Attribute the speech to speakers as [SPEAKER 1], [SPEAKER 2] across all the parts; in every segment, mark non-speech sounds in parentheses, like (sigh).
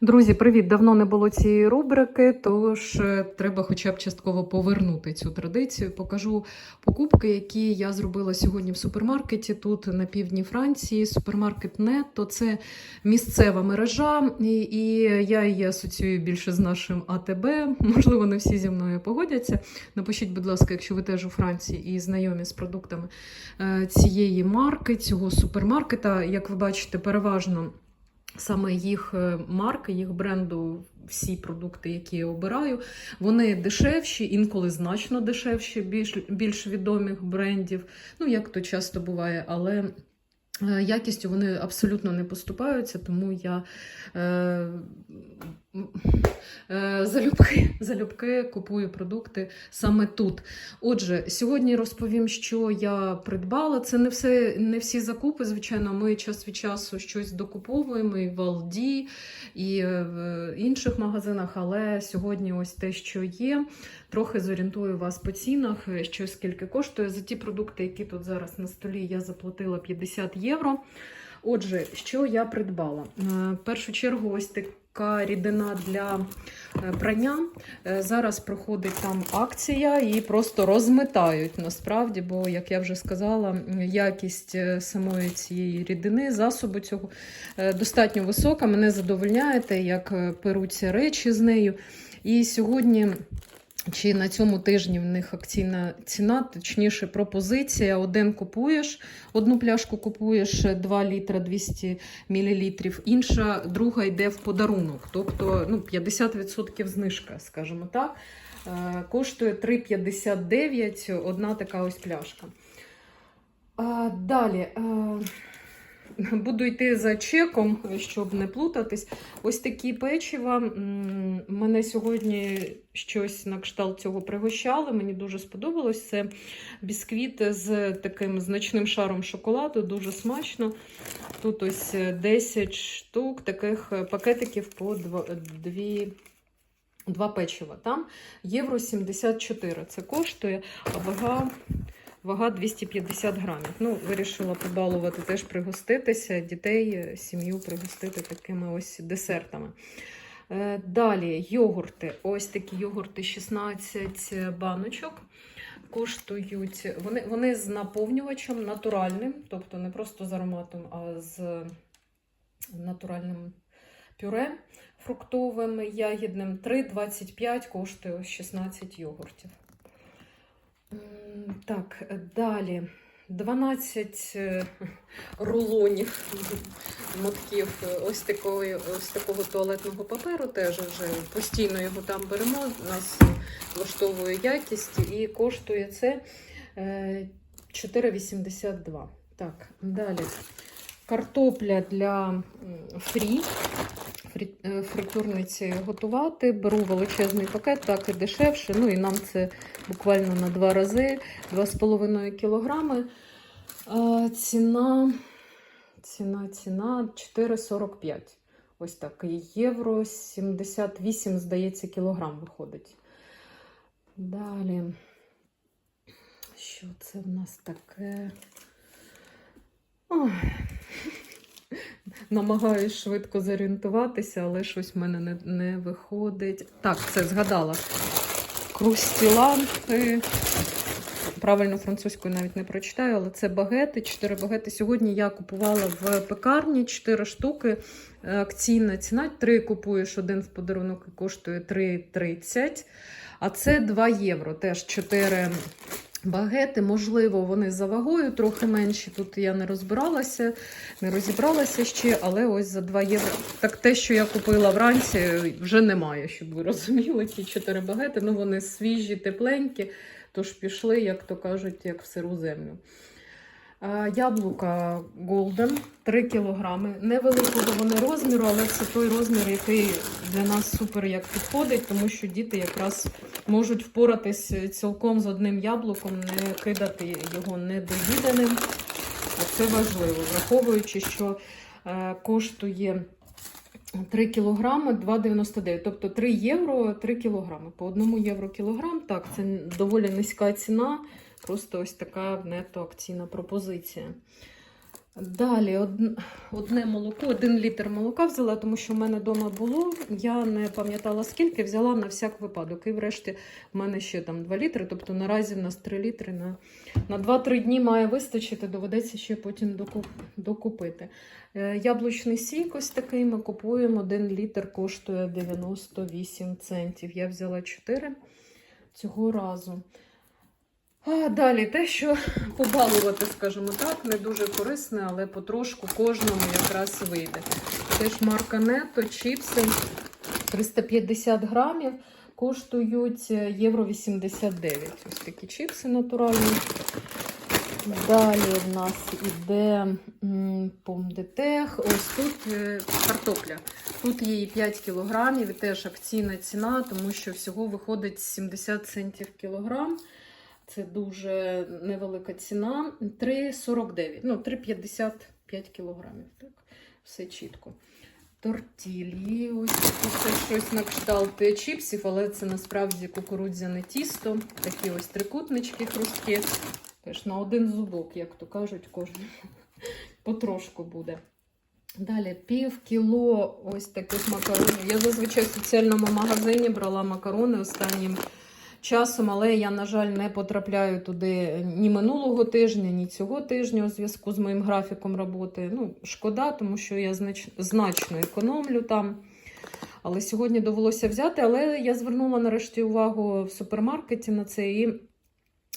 [SPEAKER 1] Друзі, привіт! Давно не було цієї рубрики, тож е, треба хоча б частково повернути цю традицію. Покажу покупки, які я зробила сьогодні в супермаркеті. Тут на півдні Франції. Супермаркет Нетто. Це місцева мережа, і, і я її асоціюю більше з нашим АТБ. Можливо, не всі зі мною погодяться. Напишіть, будь ласка, якщо ви теж у Франції і знайомі з продуктами е, цієї марки, цього супермаркета. Як ви бачите, переважно. Саме їх е, марки, їх бренду, всі продукти, які я обираю, вони дешевші, інколи значно дешевші, більш, більш відомих брендів. Ну, як то часто буває, але е, якістю вони абсолютно не поступаються, тому я е, залюбки, залюбки купую продукти саме тут. Отже, сьогодні розповім, що я придбала. Це не все, не всі закупи. Звичайно, ми час від часу щось докуповуємо і в Алді, і в інших магазинах. Але сьогодні ось те, що є. Трохи зорієнтую вас по цінах, що скільки коштує. За ті продукти, які тут зараз на столі, я заплатила 50 євро. Отже, що я придбала? Е, В першу чергу, ось така рідина для е, прання. Е, Зараз проходить там акція і просто розмитають насправді, бо, як я вже сказала, якість е, самої цієї рідини, засобу цього достатньо висока. Мене задовольняєте, як перуться речі з нею. І сьогодні. Чи на цьому тижні в них акційна ціна, точніше, пропозиція. Один купуєш, одну пляшку купуєш 2 літра 200 мл, інша, друга йде в подарунок. Тобто ну, 50% знижка, скажімо так. Е, Коштує 3,59 одна така ось пляшка. А, далі. Е, Буду йти за чеком, щоб не плутатись. Ось такі печива. Мене сьогодні щось на кшталт цього пригощали. Мені дуже сподобалось. Це бісквіт з таким значним шаром шоколаду, дуже смачно. Тут ось 10 штук таких пакетиків по два, дві. Два печива. Там євро 74 це коштує, а вага Вага 250 грамів. Ну, вирішила побалувати, теж пригоститися, дітей, сім'ю пригостити такими ось десертами. Е, Далі йогурти. Ось такі йогурти 16 баночок. Коштують, вони, вони з наповнювачем натуральним, тобто не просто з ароматом, а з натуральним пюре фруктовим, ягідним. 3,25 коштує 16 йогуртів. Так, е, далі. 12 е, рулонів (laughs) мотків е, ось, такої, ось такого туалетного паперу. Теж вже постійно його там беремо. Нас влаштовує якість і коштує це е, 4,82. Так, далі. Картопля для фрі. Е, Фритюрниці готувати. Беру величезний пакет, так і дешевше. Ну і нам це буквально на два рази 2,5 кілограми. Ціна, ціна, ціна 4,45. Ось так. Євро 78, здається, кілограм виходить. Далі. Що це в нас таке? Ой. Намагаюсь швидко зорієнтуватися, але щось в мене не, не виходить. Так, це згадала. Крустіланти. Правильно французькою навіть не прочитаю, але це багети, 4 багети. Сьогодні я купувала в пекарні 4 штуки. Е, Акційна ціна. 3 купуєш, один в подарунок і коштує 3,30. А це 2 євро. Теж 4 багети. Можливо, вони за вагою трохи менші. Тут я не розбиралася, не розібралася ще, але ось за 2 євро. Так те, що я купила вранці, вже немає, щоб ви розуміли, ці 4 багети. Ну, вони свіжі, тепленькі. Тож пішли, як то кажуть, як в сиру землю. А, Яблука Golden 3 кілограми. Невеликого вони розміру, але це той розмір, який для нас супер як підходить, тому що діти якраз можуть впоратись цілком з одним яблуком, не кидати його недоїданим. А це важливо, враховуючи, що е, коштує 3 кілограми 2,99. Тобто 3 євро 3 кілограми. По 1 євро кілограм. Так, це доволі низька ціна. Просто ось така нето акційна пропозиція. Далі одне молоко, один літр молока взяла, тому що в мене вдома було. Я не пам'ятала скільки, взяла на всяк випадок. І врешті в мене ще там 2 літри, тобто наразі в нас 3 літри на, на 2-3 дні має вистачити, доведеться ще потім докуп, докупити. Е, Яблучний сік ось такий ми купуємо. 1 літр коштує 98 центів. Я взяла 4 цього разу. А далі те, що побалувати, скажімо так, не дуже корисне, але потрошку кожному якраз вийде. Теж марка Нетто, чіпси 350 грамів коштують е, євро 89. Ось такі чіпси натуральні. Далі в нас іде помдетех. Ось тут е, картопля. Тут її 5 кілограмів теж акційна ціна, тому що всього виходить 70 центів кілограм. Це дуже невелика ціна. 3,49, ну 3,55 кілограмів. Так, все чітко. Тортілі, ось це щось на кшталт е, чіпсів, але це насправді кукурудзяне тісто. Такі ось трикутнички хрусткі. Теж на один зубок, як то кажуть, кожен (laughs) потрошку буде. Далі пів кіло ось таких макаронів. Я зазвичай в соціальному магазині брала макарони останнім часом, але я, на жаль, не потрапляю туди ні минулого тижня, ні цього тижня у зв'язку з моїм графіком роботи. Ну, шкода, тому що я знач... значно економлю там. Але сьогодні довелося взяти. Але я звернула нарешті увагу в супермаркеті на це і.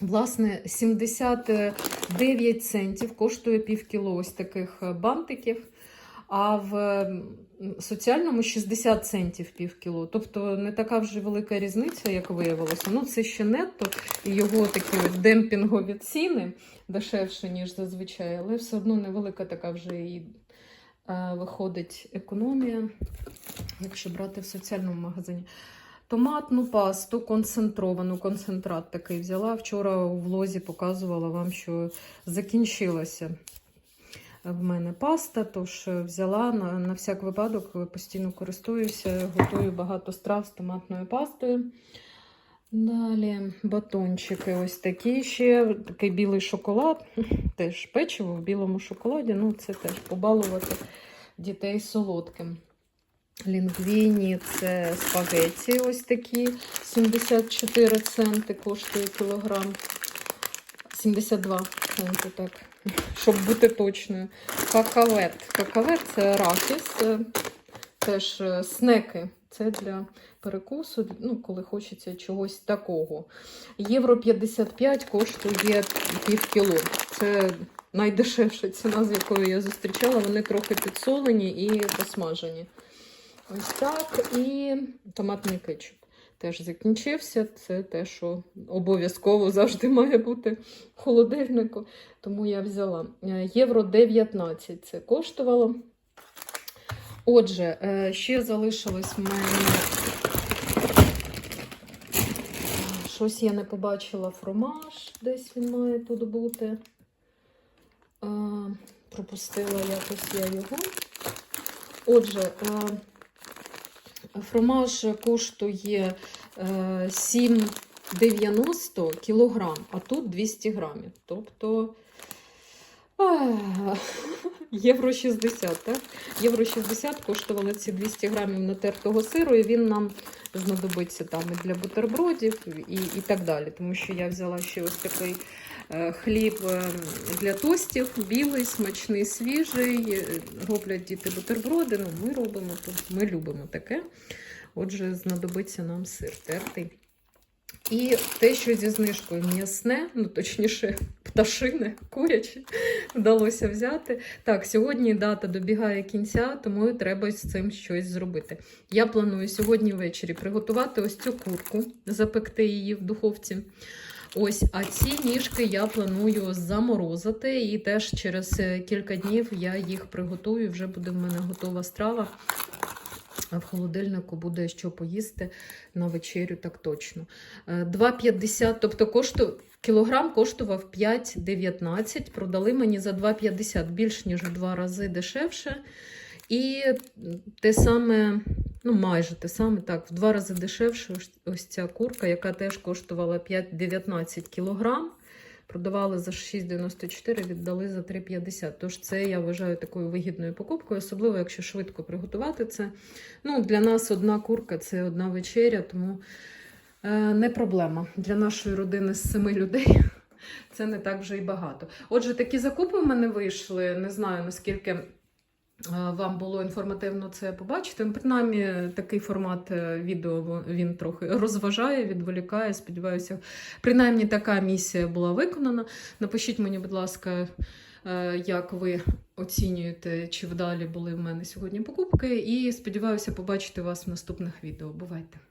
[SPEAKER 1] Власне, 79 центів коштує пів кіло ось таких бантиків, а в соціальному 60 центів пів кіло. Тобто не така вже велика різниця, як виявилося. Ну, це ще нетто, і його такі демпінгові ціни дешевше, ніж зазвичай, але все одно невелика така вже і е, виходить економія, якщо брати в соціальному магазині. Томатну пасту концентровану, концентрат такий взяла. Вчора у влозі показувала вам, що закінчилася в мене паста, тож взяла на, на всяк випадок, постійно користуюся, готую багато страв з томатною пастою. Далі батончики ось такі ще, такий білий шоколад, (laughs) теж печиво в білому шоколаді. Ну, це теж побалувати дітей солодким. Лінгвіні це спагетті ось такі. 74 центи коштує кілограм. 72 центи, так, щоб бути точною. Какавет. Какавет це арахіс, е, теж е, снеки. Це для перекусу, ну, коли хочеться чогось такого. Євро 55 коштує пів кіло. Це найдешевша ціна, з якою я зустрічала. Вони трохи підсолені і посмажені. Ось так. І томатний кетчуп теж закінчився. Це те, що обов'язково завжди має бути в холодильнику. Тому я взяла Е, євро 19 це коштувало. Отже, е, ще залишилось в мене. Щось я не побачила фромаж, десь він має тут бути. Пропустила якось я його. Отже, фромаж коштує е, 7,90 кілограм, а тут 200 грамів. Тобто євро 60, так? Євро 60 коштували ці 200 грамів натертого сиру, і він нам знадобиться там і для бутербродів, і, і так далі. Тому що я взяла ще ось такий е, хліб е, для тостів, білий, смачний, свіжий. Е, Роблять діти бутерброди. Ну, ми робимо, то ми любимо таке. Отже, знадобиться нам сир тертий. І те, що зі знижкою м'ясне, ну точніше, пташине, куряче, вдалося взяти. Так, сьогодні дата добігає кінця, тому треба з цим щось зробити. Я планую сьогодні ввечері приготувати ось цю курку, запекти її в духовці. Ось, а ці ніжки я планую заморозити, і теж через е, кілька днів я їх приготую. Вже буде в мене готова страва. В холодильнику буде що поїсти на вечерю, так точно. Е, 2,50, тобто кошту, кілограм коштував 5,19. Продали мені за 2,50 більш ніж в два рази дешевше. І те саме, ну майже те саме, так, в два рази дешевше ось ця курка, яка теж коштувала 5,19 кілограм. Продавали за 6,94, віддали за 3,50. Тож це я вважаю такою вигідною покупкою, особливо якщо швидко приготувати це. Ну, для нас одна курка це одна вечеря, тому е, не проблема. Для нашої родини з семи людей (laughs) це не так вже й багато. Отже, такі закупи в мене вийшли. Не знаю наскільки. Е, Вам було інформативно це побачити. Ну, Принаймні, такий формат е, відео він трохи розважає, відволікає. Сподіваюся, принаймні така місія була виконана. Напишіть мені, будь ласка, е, як ви оцінюєте, чи вдалі були в мене сьогодні покупки. І сподіваюся побачити вас в наступних відео. Бувайте!